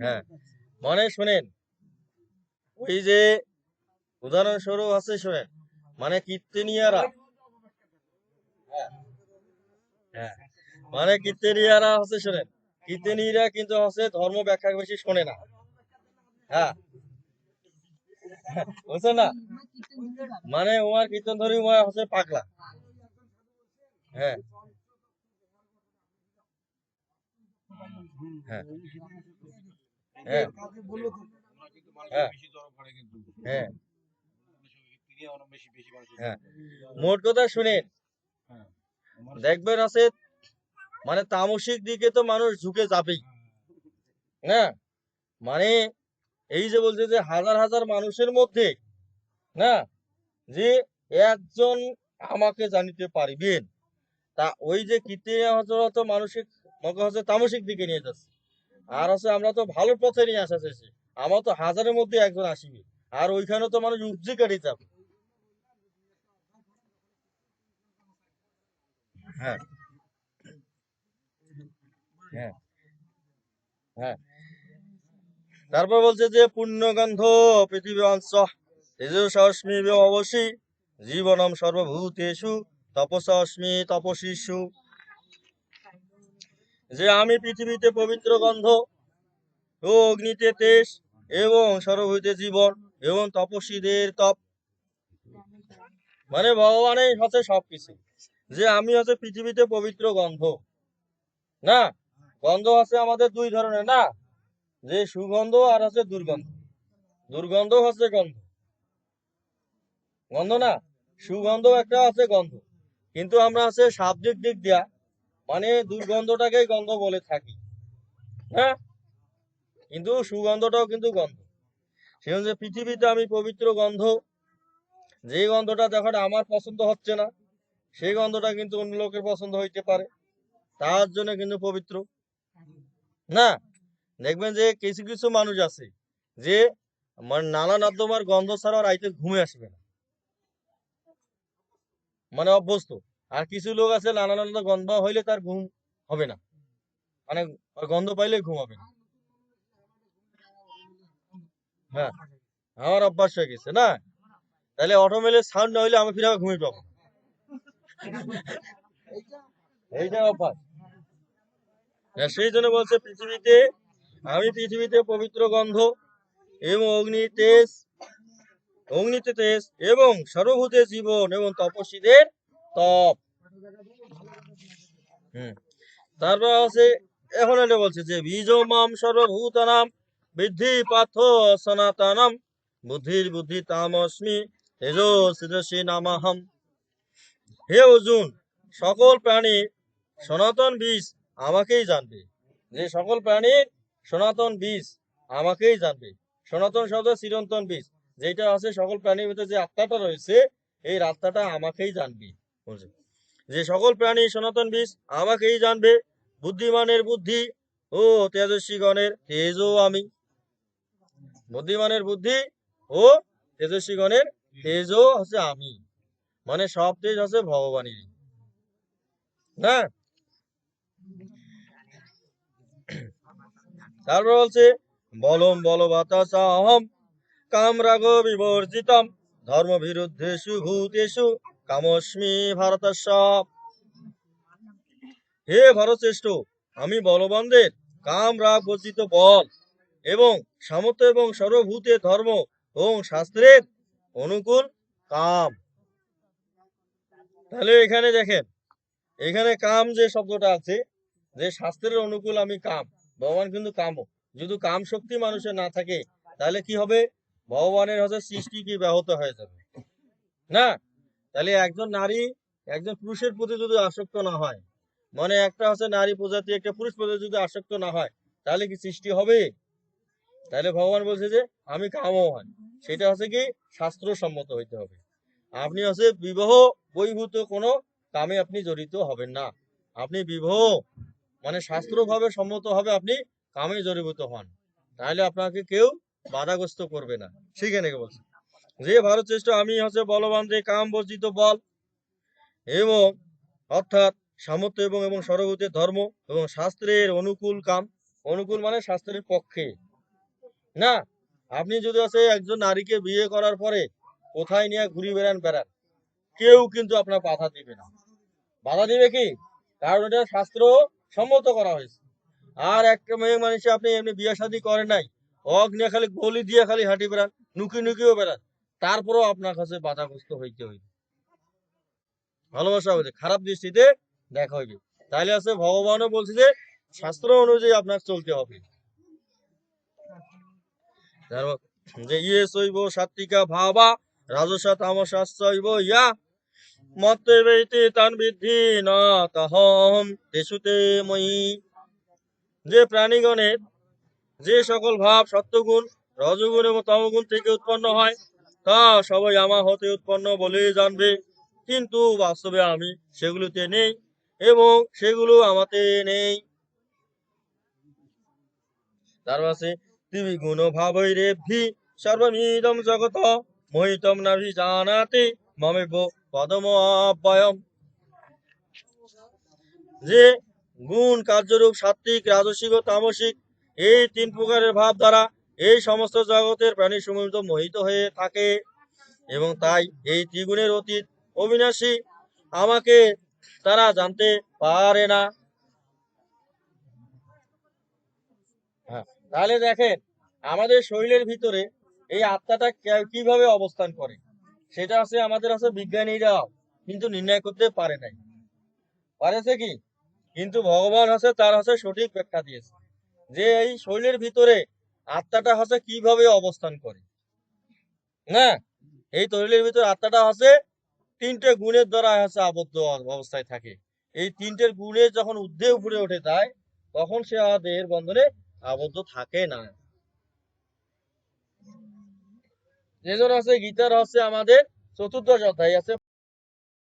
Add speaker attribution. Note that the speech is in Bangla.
Speaker 1: হ্যাঁ। মানে শোনেন ওই যে উদাহরণস্বরূপ আছে শোনেন মানে কীর্তনিয়ারা। হ্যাঁ। হ্যাঁ। মানে কীর্তনিয়ারা হচ্ছে শোনেন কীর্তনীরা কিন্তু হচ্ছে ধর্ম ব্যাখ্যা বেশি শোনে না। হ্যাঁ। বুঝছেন না? মানে ওমার কীর্তন ধরি ওমার হচ্ছে পাগলা। হ্যাঁ। হ্যাঁ। হ্যাঁ। হ্যাঁ। হ্যাঁ। হ্যাঁ। মোট কথা শুনেন। দেখবেন আছে মানে তামসিক দিকে তো মানুষ ঝুঁকে যাবেই। না? মানে এই যে বলছে যে হাজার হাজার মানুষের মধ্যে না? যে একজন আমাকে জানিতে পারিবেন। তা ওই যে কীর্তিনিয়া হজরা তো মানসিক হচ্ছে তামসিক দিকে নিয়ে যাচ্ছে। আর হচ্ছে আমরা তো ভালো পথে নিয়ে আসা চাইছি আমার তো হাজারের মধ্যে একজন আর ওইখানে তো মানুষ উপজি কাটি যাবে। হ্যাঁ। হ্যাঁ। হ্যাঁ। তারপর বলছে যে, পুণ্যগন্ধ পৃথিবী অংশ তেজস্মি অবশ্যই জীবনম সর্বভূতেষু তপস্মি তপসিষু যে আমি পৃথিবীতে পবিত্র গন্ধ ও অগ্নিতে তেজ এবং সর্বভূতে জীবন এবং তপস্বীদের তপ। মানে ভগবানের হচ্ছে সবকিছু। যে আমি হচ্ছে পৃথিবীতে পবিত্র গন্ধ। না? গন্ধ আছে আমাদের দুই ধরনের, না? যে সুগন্ধ আর হচ্ছে দুর্গন্ধ। দুর্গন্ধ হচ্ছে গন্ধ। গন্ধ না? সুগন্ধ একটা আছে গন্ধ। কিন্তু আমরা আছে শাব্দিক দিক দিয়া মানে দুর্গন্ধটাকেই গন্ধ বলে থাকি। হ্যাঁ? কিন্তু সুগন্ধটাও কিন্তু গন্ধ। সে যে পৃথিবীতে আমি পবিত্র গন্ধ, যে গন্ধটা দেখো আমার পছন্দ হচ্ছে না, সেই গন্ধটা কিন্তু অন্য লোকের পছন্দ হইতে পারে। তার জন্য কিন্তু পবিত্র। না, দেখবেন যে কিছু কিছু মানুষ আছে যে মানে নানা নর্দমার গন্ধ ছাড়া আর রাইতে ঘুমে আসবে না। মানে অভ্যস্ত। আর কিছু লোক আছে, নানা নানা গন্ধ হইলে তার ঘুম হবে না। মানে গন্ধ পাইলে ঘুম হবে না। হ্যাঁ আমার অভ্যাস হয়ে গেছে না? তাহলে অটোমেলে সাউন্ড না হইলে আমি ফিরে আবার ঘুমিয়ে পাবো এইটা অভ্যাস। সেই জন্য বলছে পৃথিবীতে, আমি পৃথিবীতে পবিত্র গন্ধ এবং অগ্নি তেজ, অগ্নিতে তেজ এবং সর্বভূতে জীবন এবং তপস্বীদের তপ তারপর এখন এটা বলছে যে বীজ মাম সর্বভূতানাম, বৃদ্ধি পাথ সনাতনম, বুদ্ধির বুদ্ধি নামাহম। হে অর্জুন, সকল প্রাণী সনাতন বীজ আমাকেই জানবে। যে সকল প্রাণীর সনাতন বীজ আমাকেই জানবে। সনাতন শব্দ চিরন্তন বীজ। যেটা আছে সকল প্রাণীর ভিতরে যে আত্মাটা রয়েছে, এই আত্মাটা আমাকেই জানবে। বলছে যে সকল প্রাণী সনাতন বীজ আমাকেই জানবে, বুদ্ধিমানের বুদ্ধি, ও তেজস্বীগণের তেজও আমি। বুদ্ধিমানের বুদ্ধি ও তেজস্বীগণের তেজও হচ্ছে আমি। মানে সব তেজ হচ্ছে ভগবানের না? তারপর বলছে, বলম বলবাতাসা অহম কাম রাগ বিবর্জিতম ধর্ম বিরুদ্ধেষু ভূতেষু কামস্মি ভারতস্য হে ভরতশ্রেষ্ঠ, আমি বলবানদের কাম রাগ বর্জিত বল এবং সামর্থ্য এবং সর্বভূতে ধর্ম এবং শাস্ত্রের অনুকূল কাম। তাহলে এখানে দেখেন, এখানে কাম যে শব্দটা আছে, যে শাস্ত্রের অনুকূল আমি কাম, ভগবান কিন্তু কামও যদি কাম শক্তি মানুষের না থাকে, তাহলে কি হবে? ভগবানের হচ্ছে সৃষ্টি কি ব্যাহত হয়ে যাবে। না তাহলে একজন নারী, একজন পুরুষের প্রতি যদি আসক্ত না হয় মানে একটা হচ্ছে নারী প্রজাতি, একটা পুরুষ প্রজাতি যদি আসক্ত না হয়, তাহলে কি সৃষ্টি হবে? তাহলে ভগবান বলছে যে, আমি কামও হয় সেটা হচ্ছে কি শাস্ত্রসম্মত হইতে হবে। আপনি হচ্ছে বিবাহ বহিভূত কোনো কামে আপনি জড়িত হবেন না। আপনি বিবাহ মানে শাস্ত্রভাবে সম্মত হবে আপনি কামে জড়িভূত হন। তাহলে আপনাকে কেউ বাধাগ্রস্ত করবে না। সেখানে বলছে। যে ভারত শ্রেষ্ঠ, আমি হচ্ছে বলবান, যে কাম বর্জিত বল এবং অর্থাৎ সামর্থ্য এবং এবং সর্বভূতের ধর্ম এবং শাস্ত্রের অনুকূল কাম। অনুকূল মানে শাস্ত্রের পক্ষে। না, আপনি যদি আছে একজন নারীকে বিয়ে করার পরে কোথায় নিয়ে ঘুরি বেড়ান বেড়ান, কেউ কিন্তু আপনার বাধা দিবে না। বাধা দিবে কি? কারণ এটা শাস্ত্র সম্মত করা হয়েছে। আর একটা মেয়ে মানুষে আপনি এমনি বিয়ে শাদী করেন নাই অগ নিয়ে খালি গলি দিয়ে খালি হাঁটি বেড়ান, নুকি নুকিও বেড়ান। তারপরেও আপনার কাছে বাধাগ্রস্ত হইতে হইবে। ভালোবাসা হইবে খারাপ দৃষ্টিতে দেখা হইবে। তাইলে আছে, ভগবানও বলছে যে, শাস্ত্র অনুযায়ী আপনার চলতে হবে। যে ইয়ে শৈব সাত্বিকা ভাবা, রাজসা তামসা শৈব ইয়া যে প্রাণীগণের যে সকল ভাব সত্যগুণ রজগুণ এবং তমগুণ থেকে উৎপন্ন হয় তা সবাই আমার হতে উৎপন্ন বলে জানবে। কিন্তু বাস্তবে আমি সেগুলোতে নেই এবং সেগুলো আমাতে নেই। তার পাশে দিবি গুণ ভাবই রেভি সর্বমিদম জগত, মোহিতম নাভি জানাতে মমেব পদম অব্যয়ম যে গুণ কার্যরূপ সাত্বিক রাজসিক তামসিক, এই তিন প্রকারের ভাব দ্বারা এই সমস্ত জগতের প্রাণী সমূহ মোহিত হয়ে থাকে এবং তাই এই ত্রিগুণের অতীত অবিনাশী আমাকে তারা জানতে পারে না। হ্যাঁ, তাহলে দেখেন আমাদের শরীরের ভিতরে এই আত্মাটা কীভাবে অবস্থান করে? সেটা আছে আমাদের আছে বিজ্ঞানীরা কিন্তু নির্ণয় করতে পারে নাই। পারেছে কি? কিন্তু ভগবান আছে তার আছে সঠিক ব্যাখ্যা দিয়েছে যে এই শরীরের ভিতরে আত্মাটা হচ্ছে কীভাবে অবস্থান করে? না? এই শরীরের ভিতরে আত্মাটা আছে তিনটে গুণের দ্বারা হচ্ছে আবদ্ধ অবস্থায় থাকে। এই তিনটের গুণে যখন ঊর্ধ্বে উপরে উঠে যায়, তখন সে দেহের বন্ধনে আবদ্ধ থাকে না। যেজন আছে গীতার হচ্ছে আমাদের চতুর্দশ অধ্যায় আছে